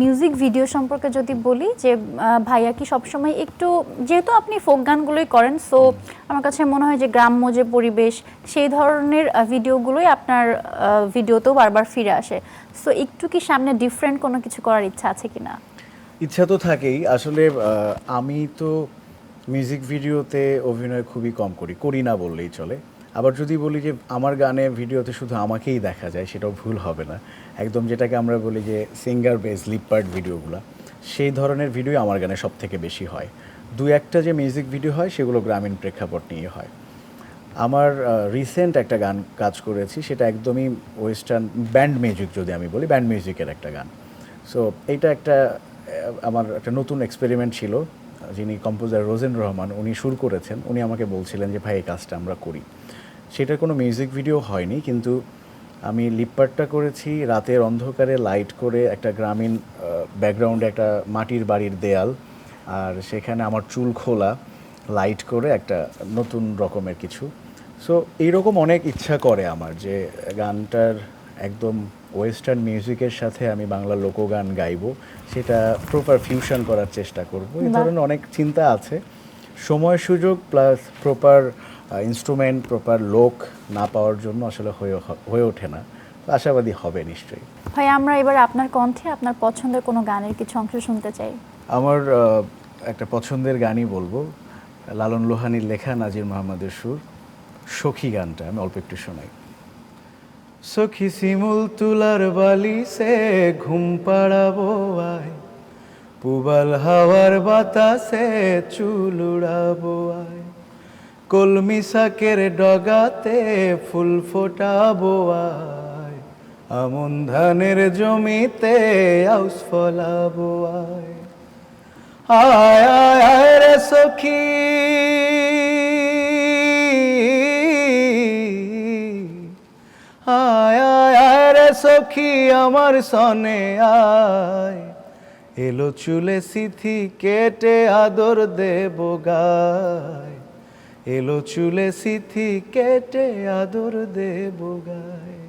Music video সম্পর্কে যদি বলি যে ভাইয়া কি সবসময় একটু, যেহেতু আপনি ফোক গানগুলোই করেন সো আমার কাছে মনে হয় যে গ্রাম্য যে পরিবেশ, সেই ধরনের ভিডিওগুলোই আপনার ভিডিওতেও বারবার ফিরে আসে। সো একটু কি সামনে ডিফারেন্ট কোনো কিছু করার ইচ্ছা আছে কিনা ইচ্ছা তো থাকেই। আসলে আমি তো মিউজিক ভিডিওতে অভিনয় খুবই কম করি। করি না বললেই চলে। আবার যদি বলি যে আমার গানে ভিডিওতে শুধু আমাকেই দেখা যায়, সেটাও ভুল হবে না। একদম যেটাকে আমরা বলি যে সিঙ্গার বেস লিপার্ট ভিডিওগুলো সেই ধরনের ভিডিও আমার গানে সব থেকে বেশি হয়। দু একটা যে মিউজিক ভিডিও হয়, সেগুলো গ্রামীণ প্রেক্ষাপট নিয়ে হয়। আমার রিসেন্ট একটা গান কাজ করেছি, সেটা একদমই ওয়েস্টার্ন ব্যান্ড মিউজিক যদি আমি বলি ব্যান্ড মিউজিকের একটা গান। সো এইটা একটা আমার একটা নতুন এক্সপেরিমেন্ট ছিল। যিনি কম্পোজার রোজেন রহমান, উনি সুর করেছেন। উনি আমাকে বলছিলেন যে, ভাই, এই কাজটা আমরা করি। সেটার কোনো মিউজিক ভিডিও হয়নি কিন্তু আমি লিপপারটা করেছি রাতের অন্ধকারে লাইট করে একটা গ্রামীণ ব্যাকগ্রাউন্ডে একটা মাটির বাড়ির দেয়াল আর সেখানে আমার চুল খোলা লাইট করে একটা নতুন রকমের কিছু। সো এইরকম অনেক ইচ্ছা করে আমার যে গানটার একদম ওয়েস্টার্ন মিউজিকের সাথে আমি বাংলা লোকগান গাইব সেটা প্রপার ফিউশন করার চেষ্টা করব। এই ধরনের অনেক চিন্তা আছে। সময় সুযোগ প্লাস প্রপার ইনস্ট্রুমেন্ট প্রপার লোক না পাওয়ার জন্য আসলে হয়ে হয়ে ওঠে না। আশাবাদী হবে নিশ্চয়ই। ভাই আমরা এবার আপনার কণ্ঠে আপনার পছন্দের কোনো গানের কিছু অংশ শুনতে চাই। আমার একটা পছন্দের গানই বলব। লালন লোহানির লেখা নাজির মোহাম্মদের সুর। সখী গানটা আমি অল্প একটু শোনাই। সখী শিমুল তুলার বালি সে ঘুম পাড়াবো আয়। পুবাল হাওয়ার বাতাসে চুল উড়াবো আয়। কলমি শাকের ডগাতে ফুল ফোটাবো আয়। আমন ধানের জমিতে আউস ফলাবো আয়। আয় আয় আয় রে সখী। আয় আয় আয় রে সখী আমার সনে আয়। এলো চুলে সিথি কেটে আদর দেব গায়। এলো চুলে সিথি কেটে আদর দেব গায়।